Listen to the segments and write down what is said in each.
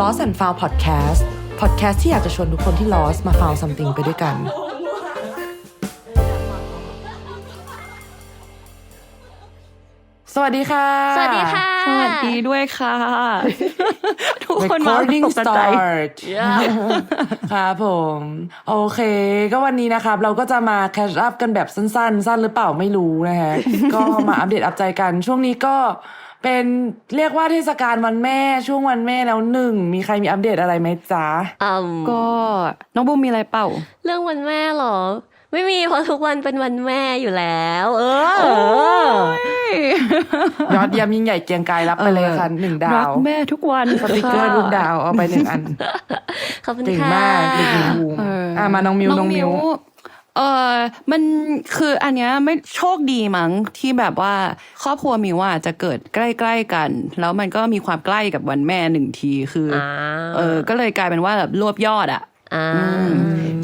Lost and Found Podcast Podcast ที่อยากจะชวนทุกคนที่ lost มา found something ไปด้วยกัน สวัสดีค่ะ สวัสดีค่ะ สวัสดีด้วยค่ะ ทุกคนมา Recording ตกใจ start ครับผม โอเค ก็วันนี้นะครับ เราก็จะมา catch up กันแบบสั้นๆ สั้นหรือเปล่าไม่รู้นะฮะ ก็มาอัปเดตอัปใจกันช่วงนี้ก็ เป็นเรียกว่าเทศกาลวันแม่ช่วงวันแม่แล้วหนึ่ง มีใครมีอัปเดตอะไรไหมจ๊ะอืมก็น้องบูมมีอะไรเปล่า เรื่องวันแม่เหรอ ไม่มีเพราะทุกวันเป็นวันแม่อยู่แล้ว เออ ยอดเยี่ยมยิ่งใหญ่เกรียงไกรรับไปเลยค่ะหนึ่งดารักวแม่ทุกวันสติกเกอร์รูปดาวเอาไปหนึ่งอันขอบคุณเก่งค่ะมากเด็กหญิงบูมเอออะมาน้องมิวน้องมิว เออมันคืออันเนี้ยไม่โชคดีมั้งที่แบบว่าครอบครัวมิวอะจะเกิดใกล้ๆกัน แล้วมันก็มีความใกล้กับวันแม่หนึ่งทีคือออ่าเออก็เลยกลายเป็นว่าแบบรวบยอดอะอ่า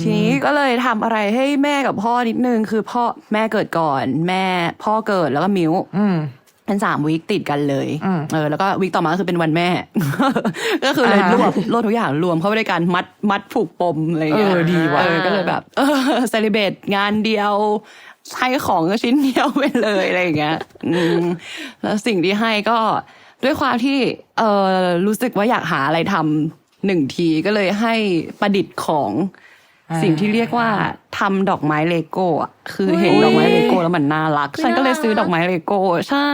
ทีนี้ก็เลยทำอะไรให้แม่กับพ่อนิดนึง คือพ่อแม่เกิดก่อน แม่พ่อเกิดแล้วก็มิวอืม เป็นสามวีคติดกันเลยอืมเออแล้วก็วีคต่อมาก็คือเป็นวันแม่ ก็คือเลยอ่ารวบรวบทุกอย่างรวมเข้าไปด้วยกันมัดมัดผูกปมอะไรอย่างเงี้ยเออดีว่ะเออก็เลยแบบเออเซเลเบตงานเดียวให้ของก็ชิ้นเดียวไปเลยอะไรอย่างเงี้ยอืมแล้วสิ่งที่ให้ก็ด้วยความที่เออรู้สึกว่าอยากหาอะไรทำหนึ่งทีก็เลยให้ประดิษฐ์ของอ่าสิ่งที่เรียกว่า ทำดอกไม้เลโก้อะคือเห็นอุ๊ยดอกไม้เลโก้แล้วมันน่ารักอุ๊ยฉันก็เลยซื้อน่ารักดอกไม้เลโก้ ใช่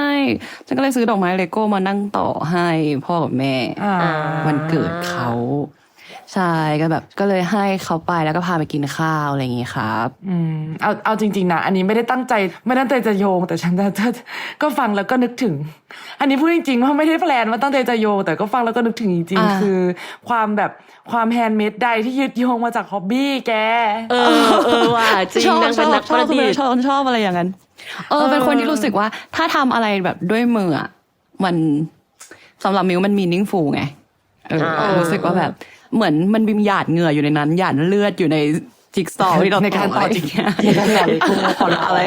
ฉันก็เลยซื้อดอกไม้เลโก้มานั่งต่อให้พ่อกับแม่อ่าวันเกิดเขา ใช่ก็แบบก็เลยให้เขาไปแล้วก็พาไปกินข้าวอะไรอย่างงี้ครับอืมเอาเอาจริง ๆนะอันนี้ไม่ได้ตั้งใจ ไม่ได้ตั้งใจจะโยง แต่ฉันจะจะก็ฟังแล้วก็นึกถึง อันนี้พูดจริงๆว่าไม่ได้แพลนว่าตั้งใจจะโยงแต่ก็ฟังแล้วก็นึกถึงจริงอ่าๆคือ ความแบบความแฮนด์เมดใดที่ยึดโยงมาจากฮ็อบบี้แก เออเออว่ะจริงชอบนางชเป็นอบนักชปอบระดิษฐ์ชอบชอบอะไรอย่างนั้นเออเป็นคนที่รู้สึกว่า ถ้าทำอะไรแบบด้วยมืออะมันสำหรับมิวมันมีนิ่งฟูไงเอออ่ารู้สึกว่าแบบ เหมือนมันมีหยาดเหงื่ออยู่ในนั้นหยาดเลือดอยู่ในจิ๊กซอว์ที่เราในการต่อจิ๊กในการต่อจิ๊กซอว์อะไร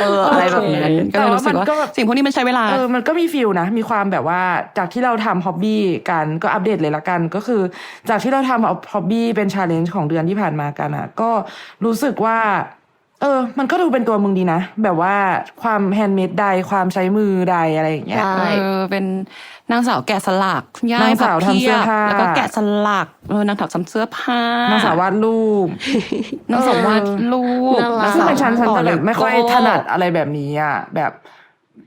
เอออะไรแบบนั้นก็เลยรู้สึกว่าแต่ว่ามันก็แบบสิ่งพวกนี้มันใช้เวลาเออมันก็มีฟิลนะ มีความแบบว่าจากที่เราทำฮ็อบบี้กันก็อัปเดตเลยละกัน ก็คือ จากที่เราทำฮ็อบบี้เป็นชาเลนจ์ของเดือนที่ผ่านมากันอะ ก็รู้สึกว่า เออ มันก็ดูเป็นตัวมึงดีนะ แบบว่าความแฮนด์เมดใดความใช้มือใดอะไรอย่างเงี้ย ใช่ เออเป็นนางสาวแกะสลักย่ายนางสาวพับทำเสื้อผ้า แล้วก็แกะสลักเออนางถักทำเสื้อผ้านางสาววาดรูปนางสาววาดรูปน่ารัก ซึ่งเป็นฉันฉันต่อจะแบบไม่ค่อยเลโก้ ถนัดอะไรแบบนี้อะแบบ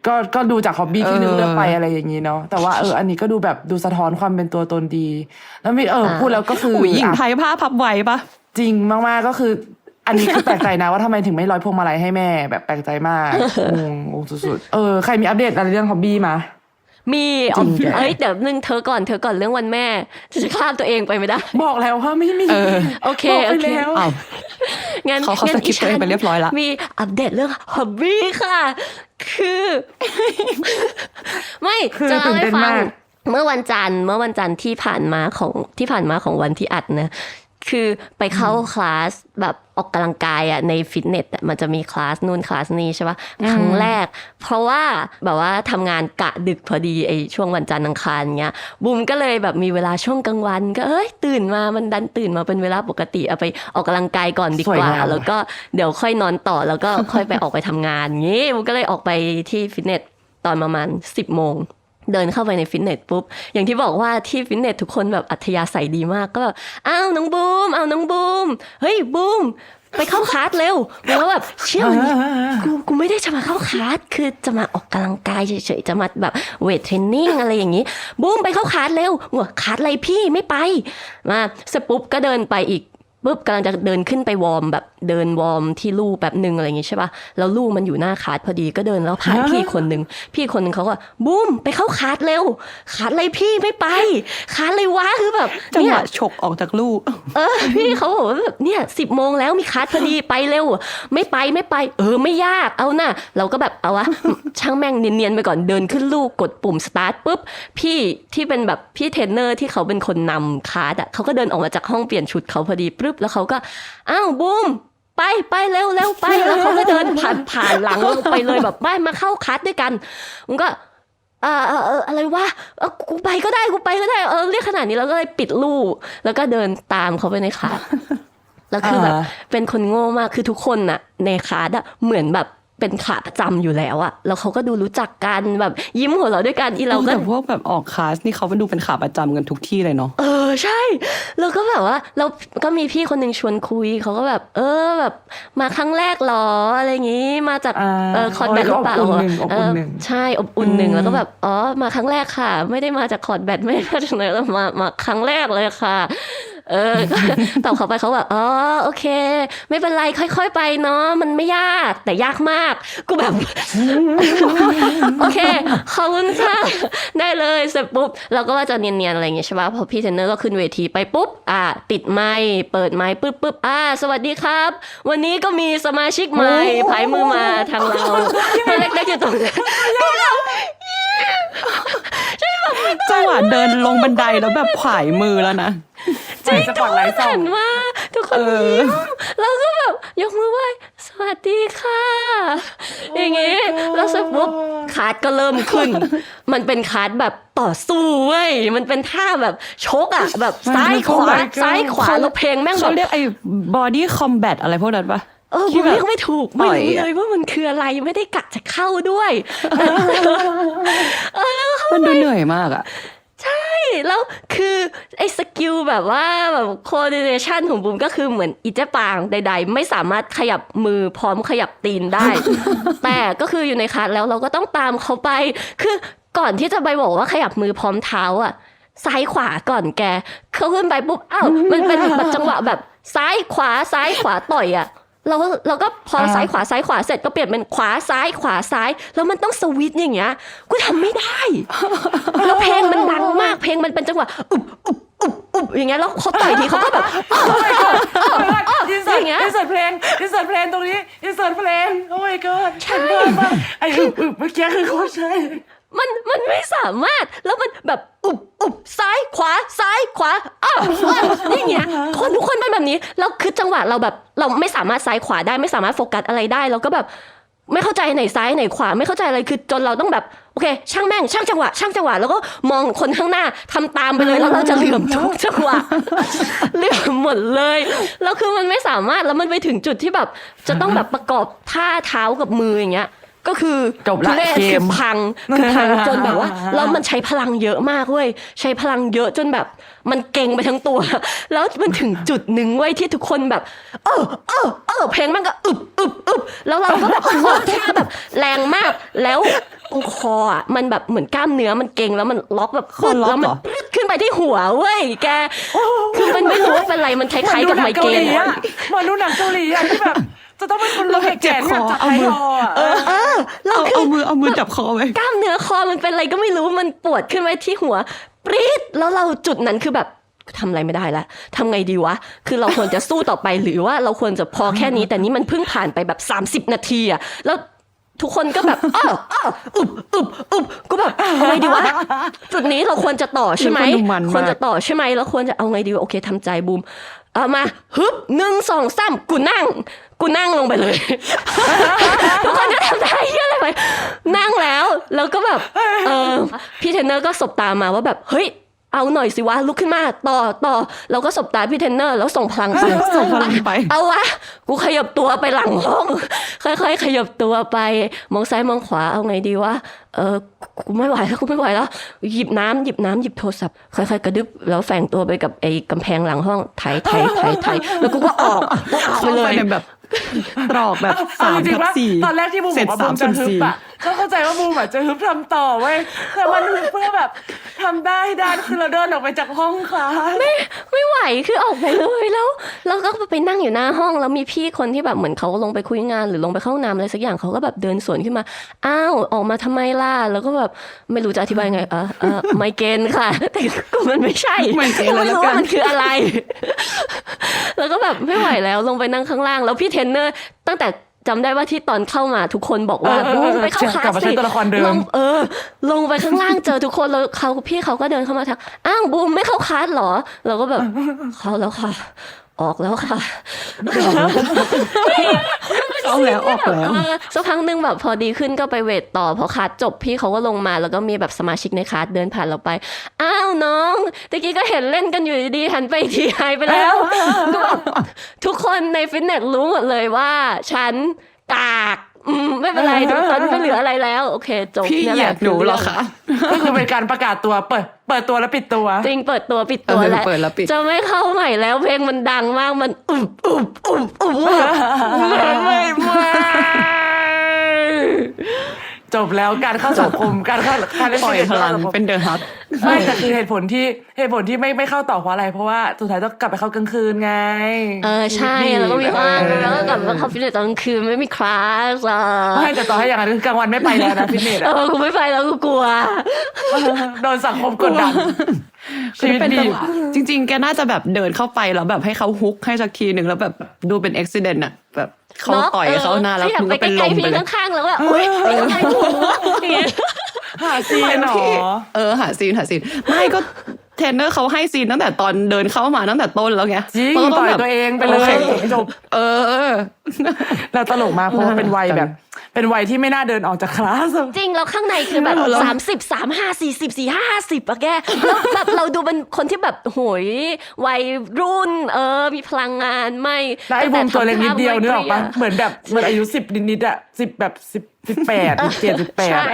ก็ก็ดูจากฮ็อบบี้ที่เออนึกเลือกไปอะไรอย่างนี้เนาะแต่ว่าเอออันนี้ก็ดูแบบดูสะท้อนความเป็นตัวตนดี แล้วมีเออพูดแล้วก็คืออุ้ยหญิงอะ ไทยผ้าพับไว้ปะ จริงมาก ๆ ก็คือ อันนี้คือแปลกใจนะว่าทำไมถึงไม่ร้อยพวงมาลัยให้แม่ แบบแปลกใจมากงงงงสุดๆเออใครมีอัปเดตอะไรเรื่องฮ็อบบี้มา มีจริงแกเอ้ยเดี๋ยวนึงเธอก่อนเธอก่อนเรื่องวันแม่จะข้ามตัวเองไปไม่ได้ บอกแล้วว่าไม่มีเออโอเคบอกไปโอเคแล้วอ้าวงั้นเขาเขางั้นสกิปตัวเองไปเรียบร้อยละมีอัปเดตเรื่องฮอบบี้ค่ะ คือ ไม่คือจะเล่าให้ตื่นเต้นฟัมางกเมื่อวันจันทร์เมื่อวันจันทร์ที่ผ่านมาของที่ผ่านมาของวันที่อัดนะ คือไปเข้าคลาสแบบออกกำลังกายอะในฟิตเนสอะมันจะมีคลาสนู่นคลาสนี้ใช่ปะครั้งแรก เพราะว่าแบบว่าทำงานกะดึกพอดีไอ้ช่วงวันจันทร์อังคารเงี้ยบุมก็เลยแบบมีเวลาช่วงกลางวัน ก็เอ้ยตื่นมามันดันตื่นมาเป็นเวลาปกติเอาไปออกกำลังกายก่อนดีกว่าสวยงามแล้วก็เดี๋ยวค่อยนอนต่อแล้วก็ค่อยไปออกไปทำงานงี้บุมก็เลยออกไปที่ฟิตเนสตอนประมาณสิบโมง เดินเข้าไปในฟิตเนสปุ๊บ อย่างที่บอกว่าที่ฟิตเนสทุกคนแบบอัธยาศัยดีมากก็แบบอ้าวน้องบูมอ้าวน้องบูมเฮ้ยบูมไปเข้าคลาสเร็วแล้วแบบเชี่ยวกูกูไม่ได้จะมาเข้าคลาสคือจะมาออกกำลังกายเฉยๆจะมาแบบเวทเทรนนิ่งอะไรอย่างนี้บูมไปเข้าคลาสเร็วหัวคลาสอะไรพี่ไม่ไปมาเสร็จปุ๊บก็เดินไปอีก ปุ๊บกำลังจะเดินขึ้นไปวอร์มแบบเดินวอร์มที่ลู่แป๊บหนึ่งอะไรอย่างงี้ใช่ป่ะแล้วลู่มันอยู่หน้าคลาสพอดีก็เดินแล้วผ่านฮะพี่คนหนึ่งพี่คนหนึ่งเขาก็บูมไปเข้าคลาสเร็วคลาสอะไรพี่ไม่ไปคลาสอะไรวะคือแบบจังเนี่หยวะฉกออกจากลูกเออพี่เขาบอกว่าแบบเนี่ยสิบโมงแล้วมีคลาสพอดีไปเร็ว ไม่ไปไม่ไป เออไม่ยากเอาน่ะเราก็แบบเอาวะช่างแม่งเนียนๆไปก่อนเดินขึ้นลูกกดปุ่มสตาร์ทปุ๊บพี่ที่เป็นแบบพี่เทรนเนอร์ที่เขาเป็นคนนำคลาสอะเขาก็เดินออกมาจากห้องเปลี่ยนชุดเขาพอดีปุ๊บแล้วเขาก็อ้าวบูมไปไปเร็วเร็วไปแล้วเขาก็เดินผ่านผ่านหลังเราไปเลยแบบไปมาเข้าคลาสด้วยกันมันก็อ่าเออเอออะไรวะเออกูไปก็ได้กูไปก็ได้เออเรียกขนาดนี้แล้วก็เลยปิดลู่แล้วก็เดินตามเขาไปในคลาสแล้วคือแบบอ่าเป็นคนโง่มากคือทุกคนน่ะ ในคลาสอะเหมือนแบบ เป็นขาประจำอยู่แล้วอะแล้วเขาก็ดูรู้จักกันแบบยิ้มหัวเราะด้วยกันอีเราก็แต่พวกแบบออกคลาสนี่เขาเป็นดูเป็นขาประจำกันทุกที่เลยเนาะเออใช่ แล้วก็แบบว่าเราก็มีพี่คนหนึ่งชวนคุยเขาก็แบบ เออแบบ มาครั้งแรกเหรออะไรอย่างงี้ มาจากอ่าเออคอร์ดแบดหรือเปล่าโอ้ยก็อบอุ่นหนึ่งอบอุ่นหนึ่งเออใช่อบอุ่นหนึ่งอืมแล้วก็แบบอ๋อมาครั้งแรกค่ะ ไม่ได้มาจากคอร์ดแบดไม่ได้มาจากไหนแล้วมามาครั้งแรกเลยค่ะ เออตอบเขาไปเขาแบบอ๋อโอเค ไม่เป็นไรค่อย ๆ ไปเนาะมันไม่ยากแต่ยากมาก กูแบบ โอเคขอบคุณค่ะได้เลยเสร็จปุ๊บเราก็ว่าจะเนียนๆอะไรอย่างเงี้ยใช่ป่ะพอพี่เทนเนอร์ก็ขึ้นเวทีไปปุ๊บอะปิดไมค์เปิดไมค์ปุ๊บปุ๊บอะสวัสดีครับ วันนี้ก็มีสมาชิกใหม่ผายมือมาทางเราตัวเล็กๆอยู่ตรงนั้นจังหวะเดินลงบันไดแล้วแบบผายมือแล้วนะ ใช่สปอตไลท์ส่อหังนมาทุกคนเออยิ้มเราก็แบบยกมือไหว้สวัสดีค่ะ อย่างงี้แล้วเสร็จปุ๊บคาร์ดก็เริ่มขึ้น มันเป็นคาร์ดแบบต่อสู้เว้ยมันเป็นท่าแบบชกอะแบบซ้ายขวา Oh my god ซ้ายขวาแล้วเพลงแม่งแบเขาบเรียกไอ้บอดี้คอมแบทอะไรพวกนั้นปะเออที่ผมแบบเรียกไม่ถูกต่ไม่อยรู้อะเลยว่ามันคืออะไรไม่ได้กะจะเข้าด้วยมันดูเหนื่อยมากอะใช่ แล้วคือไอ้สกิลแบบว่าแบบโคดิเนชันของบูมก็คือเหมือนอีเจปางใด ๆ ไม่สามารถขยับมือพร้อมขยับตีนได้ แต่ก็คืออยู่ในคลาสแล้วเราก็ต้องตามเขาไป คือก่อนที่จะไปบอกว่าขยับมือพร้อมเท้าอะซ้ายขวาก่อนแก เขาขึ้นไปปุ๊บอ้าวมันเป็นแบบจังหวะแบบซ้ายขวาซ้ายขวาต่อยอะ เราก็เราก็พอซ้ายขวาซ้ายขวาเสร็จก็เปลี่ยนเป็นขวาซ้ายขวาซ้าย แล้วมันต้องสวิตช์อย่างเงี้ยกูทำไม่ได้แล้วเพลงมันดังมากเพลงมันเป็นจังหวะอุบอุบอุบอุบอย่างเงี้ยแล้วเขาต่อยทีเขาก็แบบอินเสิร์ตอย่างเงี้ยอินเสิร์ตเพลงอินเสิร์ตเพลงตรงนี้อินเสิร์ตเพลงโอ้ my god เห็นภาพมากไอ้อึบอึบเมื่อกี้คือโคตรใช่ มันมันไม่สามารถแล้วมันแบบอุบอุบซ้ายขวาซ้ายขวาอ้าวอ้าวอย่างเงี้ยคนทุกคนเป็นแบบนี้แล้วคือจังหวะเราแบบเราไม่สามารถซ้ายขวาได้ไม่สามารถโฟกัสอะไรได้เราก็แบบไม่เข้าใจไหนซ้ายไหนขวาไม่เข้าใจอะไรคือจนเราต้องแบบโอเค ช่างแม่งช่างจังหวะ ช่างจังหวะแล้วก็มองคนข้างหน้าทำตามไปเลยแล้วเราจะเหลื่อมทุกจังหวะเหลื่อมหมดเลยแล้วคือมันไม่สามารถแล้วมันไปถึงจุดที่แบบ จะต้องแบบประกอบท่าเท้ากับมืออย่างเงี้ย ก็คือจบละทุเรศเกมคือพังคือพังจนแบบว่าแล้วมันใช้พลังเยอะมากเว้ยใช้พลังเยอะจนแบบ มันเก่งไปทั้งตัว แล้วมันถึงจุดหนึ่งเว้ยที่ทุกคนแบบ เออเออเออเพลงมันก็อึบอึบอึบแล้วเราก็แบบ โคตรท่าแบบแรงมากแล้วตรงคออะมันแบบเหมือนกล้ามเนื้อมันเก่งแล้วมันล็อกแบบคอล็อกแล้วมัเหรอปึ๊ดขึ้นไปที่หัวเว้ยแกคือมันไม่รู้ว่าเป็นไรมันคล้ายๆกับไมเกรนอะ เหมือนดูหนังเกาหลีอะที่แบบ จะต้องเป็นคนลงแขนแบบจับเอาท้ายมือคออะเออเราเอาคือเอามือเอามือจับคอไว้กล้ามเนื้อคอมันเป็นอะไรก็ไม่รู้มันปวดขึ้นไว้ที่หัวปรี๊ดแล้วเราจุดนั้นคือแบบทำอะไรไม่ได้แล้วทำไงดีวะ คือเราควรจะสู้ต่อไปหรือว่าเราควรจะพอแค่นี้ แต่นี้มันเพิ่งผ่านไปแบบ 30 นาทีอะแล้วทุกคนก็แบบอ้าวอ้าวอึบอึบอึบก็แบบเอาไงดีวะ จุดนี้เราควรจะต่อใช่ไหมทุกคนดูมันมากควรจะต่อใช่ไหมแล้วควรจะเอาไงดีวะโอเคทำใจบูมเอามาฮึบหนึ่งสองสามกูนั่ง กูนั่งลงไปเลย ทุกคนจะทำได้เหี้ยอะไรไปนั่งแล้ว แล้วก็แบบเออพี่เทรนเนอร์ก็สบตามาว่าแบบ เฮ้ย เอาหน่อยสิวะลุกขึ้นมาต่อต่อเราก็สบตาพี่เทรนเนอร์ แล้วส่งพลังไปส่งพลังไป เอาวะกูขยับตัวไปหลังห้อง ค่อยๆ ขยับตัวไปมองซ้ายมองขวาเอาไงดีวะเออกูไม่ไหวแล้วกูไม่ไหวแล้ว หยิบน้ำหยิบน้ำหยิบโทรศัพท์ค่อยๆกระดึบแล้วแฝงตัวไปกับไอ้กำแพงหลังห้องไถไถไถไถแล้วกูก็ออกกูออกไปเข้าเลไปยในแบบตรอกแบบเอาสามจริทังบๆว่าสี่ตอนแรกที่บูมเสบร็อจกว่าสาบูมมจะส่วนฮึบสี่อะ ก็เข้าใจว่าบูมอะจะฮึบทำต่อเว้ยแต่มันฮึบเพื่อแบบทำได้ได้คือเราเดินออกไปจากห้องคลาสไม่ไหวคือออกไปเลยแล้วเราก็ไปนั่งอยู่หน้าห้องแล้วมีพี่คนที่แบบเหมือนเขาลงไปคุยงาน หรือลงไปเข้าห้องน้ำอะไรสักอย่างเขาก็แบบเดินสวนขึ้นมาอ้าวออกมาทำไมล่ะแล้วก็แบบไม่รู้จะอธิบายไงเออเออไมเกรนค่ะ แต่ก็มันไม่ใช่ไมเกรนเลยไม่แล้วรู้กันว่ามันคืออะไร แล้วก็แบบไม่ไหวแล้วลงไปนั่งข้างล่าง แล้วพี่เทรนเนอร์ตั้งแต่ จำได้ว่าที่ตอนเข้ามาทุกคนบอกว่าเออเออบูมไปเข้าคลาสกลับมาใช้ตัวละครเดิมลงเออ ลงไปข้างล่างเจอทุกคนแล้วเขาพี่เขาก็เดินเข้ามาทักอ้าวบูมไม่เข้าคลาสเหรอ เราก็แบบเข้าแล้วค่ะ ออกแล้วค่ะเข้าแล้วออกแล้วเออสักพักหนึ่งแบบพอดีขึ้นก็ไปเวทต่อพอคลาสจบพี่เขาก็ลงมา แล้วก็มีแบบสมาชิกในคลาสเดินผ่านเราไป อ้าวน้องตะกี้ก็เห็นเล่นกันอยู่ดีๆหันไปอีกทีหายไปแล้วก็แบบทุกคนในฟิตเนสรู้หมดเลยว่า ฉันกาก อืมไม่เป็นไรทุกคนไม่เหลืออะไรแล้ว โอเคจบพี่นี่เหแหยียละดหนูเหรอคะก็คือเป็นการประกาศตัวเปิด เปิดตัวแล้วปิดตัว จริงเปิดตัวปิดตัวเออแล้วเปิดแล้วปิดจะไม่เข้าใหม่แล้วเพลงมันดังมากมันอุบอุบอุบอุบไม่ไม่ไม่จบแล้วการเข้าสังคมการเข้าการเล่นปล่อยฟิตพเนสลังเข้าสัคมเป็นเดอะฮัท ไม่แต่คือเหตุผลที่เหตุผลที่ไม่ไม่เข้าต่อเพราะอะไร เพราะว่าสุดท้ายต้องกลับไปเข้ากลางคืนไง เออใช่แล้วก็มีว่างแล้วก็กลับมาเข้าฟิตเนสตอนกลางคืนไม่มีคลาสอะไม่แต่ต่อให้อย่างนั้นคือกลางวันไม่ไปแล้วนะฟิตเนสเออะอกูไม่ไปแล้วกูกลัวโดนสังคมกดดันชีวิตเป็นดีจังหวะจริง ๆ แกน่าจะแบบเดินเข้าไปแล้วแบบให้เขาฮุกให้สักทีหนึ่งแล้วแบบดูเป็นอุบิเหตุอะแบบเขาต่อยเขาหน้าแล้วขยับมึงไปก็เป็นใกลล้มๆไปพี่เลยข้างๆแล้วแบบอุ้ยไม่ใช่หัวอย่างเงี้ย หาซีนเหรอเออหาซีนหาซีนไม่ก็เทรนเนอร์เขาให้ซีนตั้งแต่ตอนเดินเข้ามาตั้งแต่ต้นแล้วไงจริงมันก็ต่อยแบบตัวเองไปเลโคยจบเออแล้วตลกมากเพราะว่าเป็นวัยแบบ เป็นวัยที่ไม่น่าเดินออกจากคลาสจริงแล้วข้างในคือแบบแล้วสามสิบสามห้าสี่สิบสี่ห้าสิบอะแกแล้วแบบเราดูเป็นคนที่แบบโหยวัยรุ่น เออ มีพลังงานไม่แล้วไอ้บูมตัวเล็กนิดเดียวแต่นึกออกปะทำท่าเหมือนแบบเหมือนอายุสิบนิดๆอะสิบแบบสิบสิบแปดสิบเจ็ดสิบแปดใช่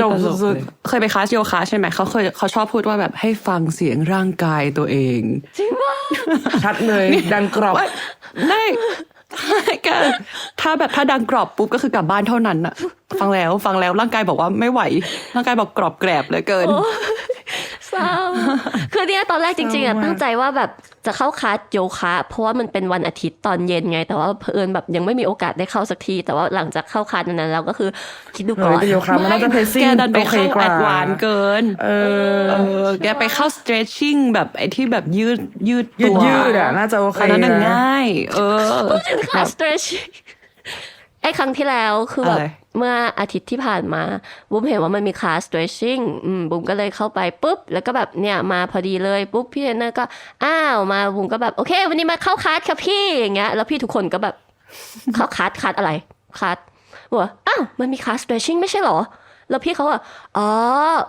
จบสุดเคยไปคลาสโยคะใช่ไหมเขาเคยเขาชอบพูดว่าแบบให้ฟังเสียงร่างกายตัวเองจริงว่าชัดเลยดังกรอบว่าได้แกถ้าแบบถ้าดังกรอบปุ๊บก็คือกลับบ้านเท่านั้นอะฟังแล้วฟังแล้วร่างกายบอกว่าไม่ไหว ร่างกายบอกกรอบแกรบเหลือเกินเศร้าคือเนี่ยตอนแรกจริงๆอะเศร้ามากตั้งใจว่าแบบจะเข้าคลาสโยคะ เพราะว่ามันเป็นวันอาทิตย์ตอนเย็นไง แต่ว่าเผอิญแบบยังไม่มีโอกาสได้เข้าสักที แต่ว่าหลังจากเข้าคลาสนั้นแล้วก็คือคิดดูเฮ้ก่อยนแต่โยคะมันน่าจะเพซซิ่งแกดันไปโอเคเข้ากว่าแอดวานเกินเออเออแกไปเข้า stretching แบบไอ้ที่แบบยืดยืดยืตัดวยืดอะน่าจะโอเคอันนั้นน่ะนะง่าย เออถึงค่ะ stretch ไอ้ครั้งที่แล้วคือแบบอะไรเมื่ออาทิตย์ที่ผ่านมาบุ้มเห็นว่ามันมีคลาส stretching อืมบุ้มก็เลยเข้าไปปุ๊บ แล้วก็แบบเนี่ยมาพอดีเลยปุ๊บพี่เทรนเนอร์ก็อ้าวมาบุ้มก็แบบโอเค วันนี้มาเข้าคลาสค่ะพี่อย่างเงี้ย แล้วพี่ทุกคนก็แบบเข้าคลาสคลาสอะไรคลาสบอกว่าอ้าวมันมีคลาส stretching ไม่ใช่เหรอ แล้วพี่เขาอะอ๋อ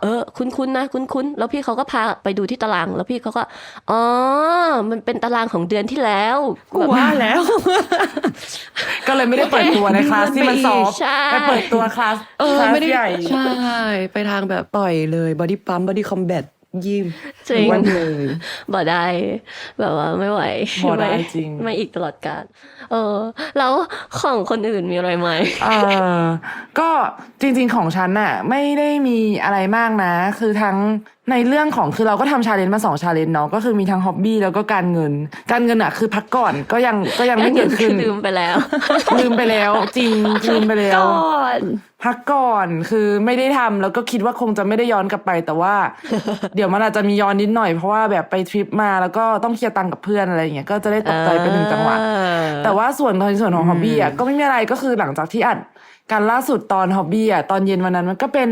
เออ คุ้นๆนะ คุ้นๆ แล้วพี่เขาก็พาไปดูที่ตาราง แล้วพี่เขาก็ อ๋อ มันเป็นตารางของเดือนที่แล้วกูว่าแล้ว ก็เลยไม่ได้เปิดตัวในคลาสที่มันซอฟต์ใช่ไปเปิดตัวคลาสเออคลาสไม่ได้ใหญ่ใช่ ไปทางแบบต่อยเลย body pump body combat ยิมจริงวันเลยบ่ได้ แบบว่าไม่ไหวบ่ได้ม่จริงไม่อีกตลอดกาลเออ แล้วของคนอื่นมีอะไรไหมเออก็จริง ๆของฉันน่ะ ไม่ได้มีอะไรมากนะ คือทั้ง ในเรื่องของคือเราก็ทำชาเลนจ์มาสองชาเลนจ์เนาะก็คือมีทั้งฮ็อบบี้แล้วก็การเงิน การเงินอะคือพักก่อนก็ยังก็ยังไม่เกิดขึ้นลืมไปแล้ว ลืมไปแล้ว จริงลืมไปแล้วก่อนพักก่อนคือไม่ได้ทำแล้วก็คิดว่าคงจะไม่ได้ย้อนกลับไป แต่ว่า เดี๋ยวมันอาจจะมีย้อนนิดหน่อยเพราะว่าแบบไปทริปมาแล้วก็ต้องเคลียร์ตังค์กับเพื่อนอะไรอย่างเงี้ยก็จะได้ตกใจไปหนึ่งจังหวะเออแต่ว่าส่วนในส่วนของฮอบบี้อะก็ไม่มีอะไรก็คือหลังจากที่อัดการล่าสุดตอนฮอบบี้อะตอนเย็นวันนั้นมันก็เป็น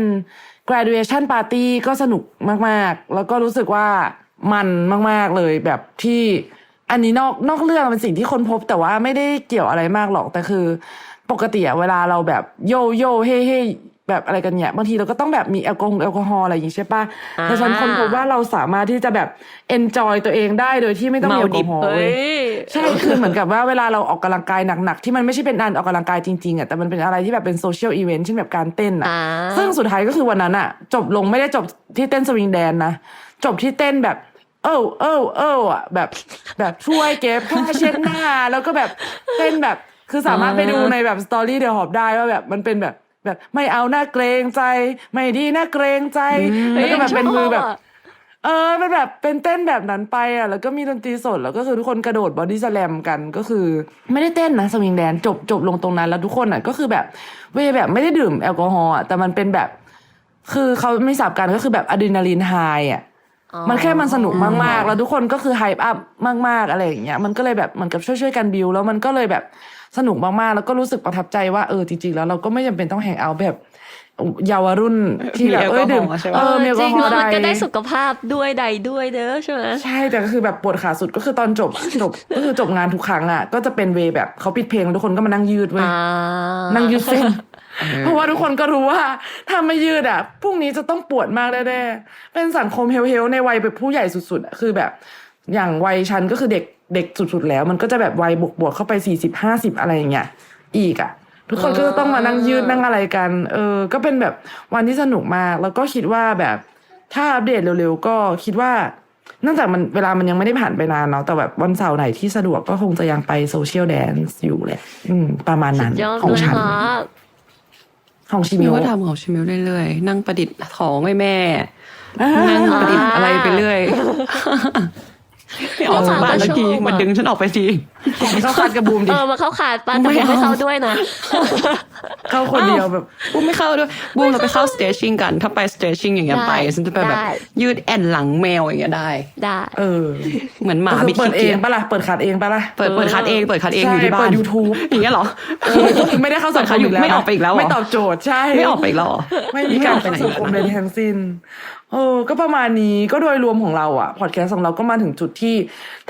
graduation party ก็สนุกมากๆ แล้วก็รู้สึกว่ามันมากๆเลยแบบที่อันนี้นอกนอกเรื่องเป็นสิ่งที่คนพบแต่ว่าไม่ได้เกี่ยวอะไรมากหรอกแต่คือ ปกติเวลาเราแบบโยโย่เฮ่เฮ่ แบบอะไรกันเนี่ยบางทีเราก็ต้องแบบมีแอลกอฮอล์แอลกอฮอล์อะไรอย่างงี้ใช่ปะอ่าแต่ฉันคนพบว่าเราสามารถที่จะแบบ enjoy ตัวเองได้โดยที่ไม่ต้องมีแอลกอฮอล์เฮ้เว้ยยใช่คือเหมือนกับว่าเวลาเราออกกำลังกายหนักๆที่มันไม่ใช่เป็นการออกกำลังกายจริงๆอะแต่มันเป็นอะไรที่แบบเป็นโซเชียลอีเวนต์เช่นแบบการเต้นอะอ่าซึ่งสุดท้ายก็คือวันนั้นอะ จบลงไม่ได้จบที่เต้นสวิงแดนนะจบที่เต้นแบบเออเออเอออะแบบแบบช่วยเก็บผ้าเช็ดหน้า แล้วก็แบบเต้นแบบคือสามารถไปดูในแบบสตอรี่เดอะฮอบได้ว่าแบบมันเป็นแบบ แบบไม่เอาหน้าเกรงใจ ไม่ดีหน้าเกรงใจ แล้วก็แบบเป็นมือแบบ เออเป็นแบบเป็นเต้นแบบนั้นไปอะ แล้วก็มีดนตรีสดแล้วก็คือทุกคนกระโดดบอดี้สแลมกันก็คือ ไม่ได้เต้นนะสวิงแดนจบจบลงตรงนั้นแล้วทุกคนอะก็คือแบบเวยแบบไม่ได้ดื่มแอลกอฮอล์อะแต่มันเป็นแบบ คือเขาไม่สับกันก็คือแบบอะดรีนาลีนไฮอะมันแค่มันสนุกมากๆ แล้วทุกคนก็คือไฮป์อัพมาก ๆ อะไรอย่างเงี้ย มันก็เลยแบบเหมือนกับช่วยๆกันบิวแล้วมันก็เลยแบบ สนุกมากๆ แล้วก็รู้สึกประทับใจว่าเออจริงๆ แล้วเราก็ไม่จำเป็นต้องแฮงเอาท์แบบเยาวรุ่นที่แบบมีแอลกเอ้อยฮอล์ดื่มใช่ปะเออมีแอลจกอริงฮอแล้วล์มันก็ใดได้สุขภาพด้วยใดด้วยเด้อใช่ไหมใช่แต่ก็คือแบบปวดขาสุดก็คือตอนจบอะจบก็คือจบงานทุกครั้งอะ ก็จะเป็นเวย์แบบเขาปิดเพลงแล้วทุกคนก็มานั่งยืดเว้ยอ่านั่งยืดเส้นเพราะว่าทุกคนก็รู้ว่าถ้าไม่ยืดอะพรุ่งนี้จะต้องปวดมากแน่ๆเป็นสังคมเฮลๆในวัยแบบผู้ใหญ่สุดๆอะคือแบบอย่างวัยฉันก็คือเด็ก เด็กสุดๆแล้ว มันก็จะแบบวัยบวกๆเข้าไปสี่สิบห้าสิบอะไรอย่างเงี้ยอีกอะทุกคนก็จะต้องมานั่งยืดนั่งอะไรกัน เออ ก็เป็นแบบวันที่สนุกมาก แล้วก็คิดว่าแบบถ้าอัปเดตเร็วๆ ก็คิดว่าเนื่องจากมันเวลามันยังไม่ได้ผ่านไปนานเนาะ แต่แบบวันเสาร์ไหนที่สะดวกก็คงจะยังไปโซเชียลแดนซ์อยู่แหละ อืม ประมาณนั้นยอดของเลยฉันค่ะของชิมิมิววก็ทำของชิมิวเรื่อยๆ นั่งประดิษฐ์ของให้แม่นั่งประดิษฐ์อะไรไปเรื่อย ไม่ออกจากบ้านสักที มันดึงฉันออกไปทีเข้าคัดกับบูมเอดิอมาเข้าขาดป้าแต่ไม่ผมไม่เอาเข้าด้วยนะ เข้าคนเดียวแบบบูมไม่เข้าด้วยบูมเราไปเข้า stretching กัน ถ้าไป stretching อย่างเงี้ยได้ไป ฉันจะไปแบบได้ยืดแอนหลังแมวอย่างเงี้ยได้ ได้ เออ เหมือนหมาก็คือบิดเปิดเอขี้งเกียจปะล่ะ เปิดคัดเองปะล่ะ เปิดเปิดคัดเอง เปิดคัดเองใช่อยู่ที่บ้านเปิด YouTube อย่างเงี้ยเหรอเออก็คือไม่ได้เข้าสังคมอีกแล้ว ไม่ออกไปอีกแล้วเหรอไม่ตอบโจทย์ใช่ ไม่ออกไปอีกแล้วเหรอไม่มีการออกไปเข้าไหนสังคมใดๆทั้งสิ้น เออก็ประมาณนี้ก็โดยรวมของเราอะพอดแคสต์ของเราก็มาถึงจุดที่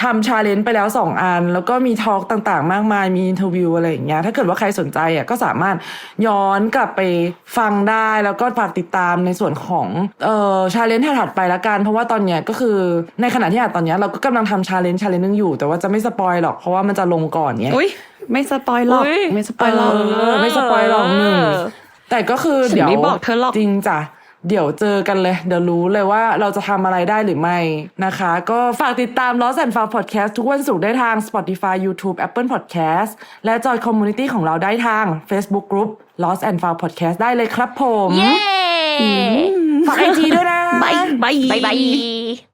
ทำชาเลนจ์ไปแล้วสองอัน แล้วก็มีทอล์กต่างๆ มากมาย มีอินเทอร์วิวอะไรอย่างเงี้ยถ้าเกิดว่าใครสนใจอะก็สามารถย้อนกลับไปฟังได้แล้วก็ฝากติดตามในส่วนของเอ่อชาเลนจ์ถัดๆไปละกัน เพราะว่าตอนเนี้ยก็คือในขณะที่อัดตอนเนี้ยเราก็กำลังทำชาเลนจ์ชาเลนจ์นึงอยู่ แต่ว่าจะไม่สปอยหรอกเพราะว่ามันจะลงก่อนเนี้ยอุ้ยไม่สปอยหรอกอุ๊ยไม่สปอยหรอกเออไม่สปอยหรอกหนึ่งแต่ก็คือฉันเดี๋ยวไม่บอกเธอหรอกจริงจ้ะ เดี๋ยวเจอกันเลย เดี๋ยวรู้เลยว่าเราจะทำอะไรได้หรือไม่นะคะ ก็ฝากติดตาม Lost and Found Podcast ทุกวันศุกร์ได้ทาง Spotify YouTube Apple Podcast และจอยคอมมูนิตี้ของเราได้ทาง Facebook Group Lost and Found Podcast ได้เลยครับผม เย้ฝากไอจีด้วยนะ บายบายบายบาย